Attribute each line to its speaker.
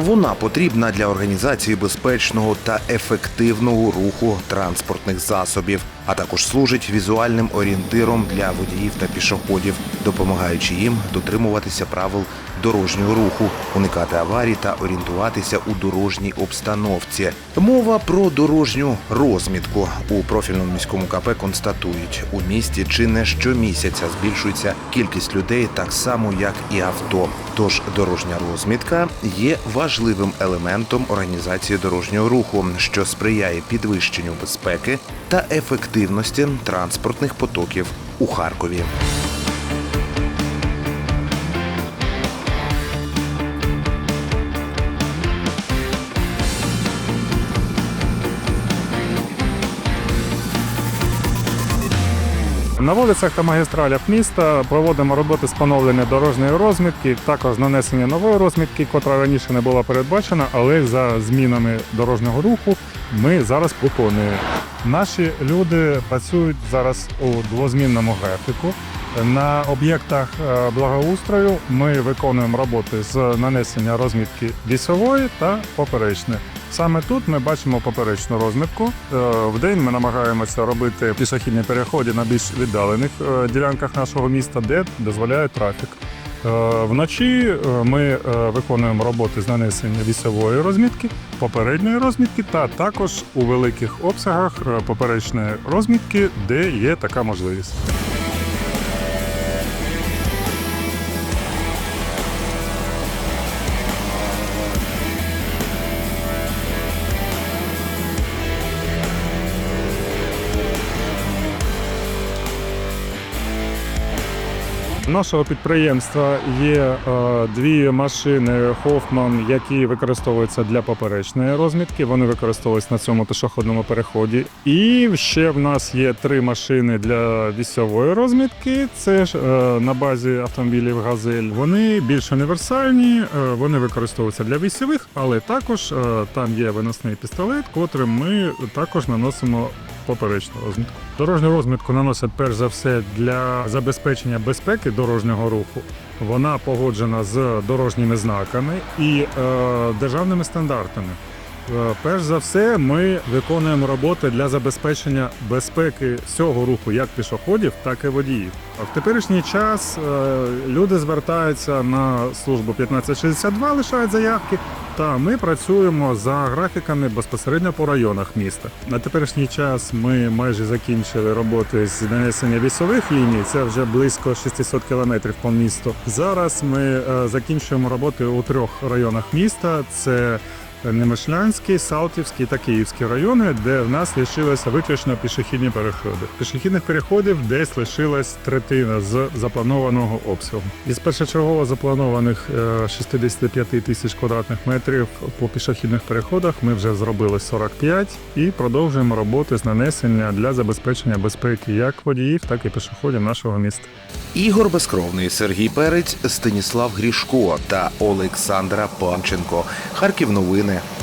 Speaker 1: Вона потрібна для організації безпечного та ефективного руху транспортних засобів, а також служить візуальним орієнтиром для водіїв та пішоходів, допомагаючи їм дотримуватися правил дорожнього руху, уникати аварій та орієнтуватися у дорожній обстановці. Мова про дорожню розмітку у профільному міському КП констатують, у місті чи не щомісяця збільшується кількість людей так само, як і авто. Тож дорожня розмітка є важливим елементом організації дорожнього руху, що сприяє підвищенню безпеки та ефективності транспортних потоків у Харкові.
Speaker 2: На вулицях та магістралях міста проводимо роботи з поновлення дорожньої розмітки, також нанесення нової розмітки, котра раніше не була передбачена, але за змінами дорожнього руху ми зараз виконуємо. Наші люди працюють зараз у двозмінному графіку. На об'єктах е, благоустрою ми виконуємо роботи з нанесення розмітки лісової та поперечної. Саме тут ми бачимо поперечну розмітку. Е, В день ми намагаємося робити пішохідні переходи на більш віддалених е, ділянках нашого міста, де дозволяє трафік. Вночі ми виконуємо роботи з нанесення вісової розмітки, попередньої розмітки та також у великих обсягах поперечної розмітки, де є така можливість. Нашого підприємства є е, дві машини Хофман, які використовуються для поперечної розмітки. Вони використовуються на цьому пішохідному переході. І ще в нас є три машини для вісьової розмітки. Це ж е, на базі автомобілів Газель. Вони більш універсальні, е, вони використовуються для вісьових, але також там є виносний пістолет, котрим ми також наносимо поперечну розмітку. Дорожню розмітку наносять перш за все для забезпечення безпеки дорожнього руху. Вона погоджена з дорожніми знаками і е, державними стандартами. Е, Перш за все, ми виконуємо роботи для забезпечення безпеки всього руху, як пішоходів, так і водіїв. А в теперішній час е, люди звертаються на службу 1562, лишають заявки. Та ми працюємо за графіками безпосередньо по районах міста. На теперішній час ми майже закінчили роботи з нанесення вісових ліній. Це вже близько 600 кілометрів по місту. Зараз ми е, закінчуємо роботи у трьох районах міста. Це Немишлянський, Салтівський та Київський райони, де в нас лишилися виключно пішохідні переходи. Пішохідних переходів десь лишилась третина з запланованого обсягу. Із першочергово запланованих е, 65 тисяч квадратних метрів по пішохідних переходах ми вже зробили 45 і продовжуємо роботи з нанесення для забезпечення безпеки як водіїв, так і пішоходів нашого міста.
Speaker 1: Ігор Безкровний, Сергій Перець, Станіслав Грішко та Олександра Панченко. Харків новини. there.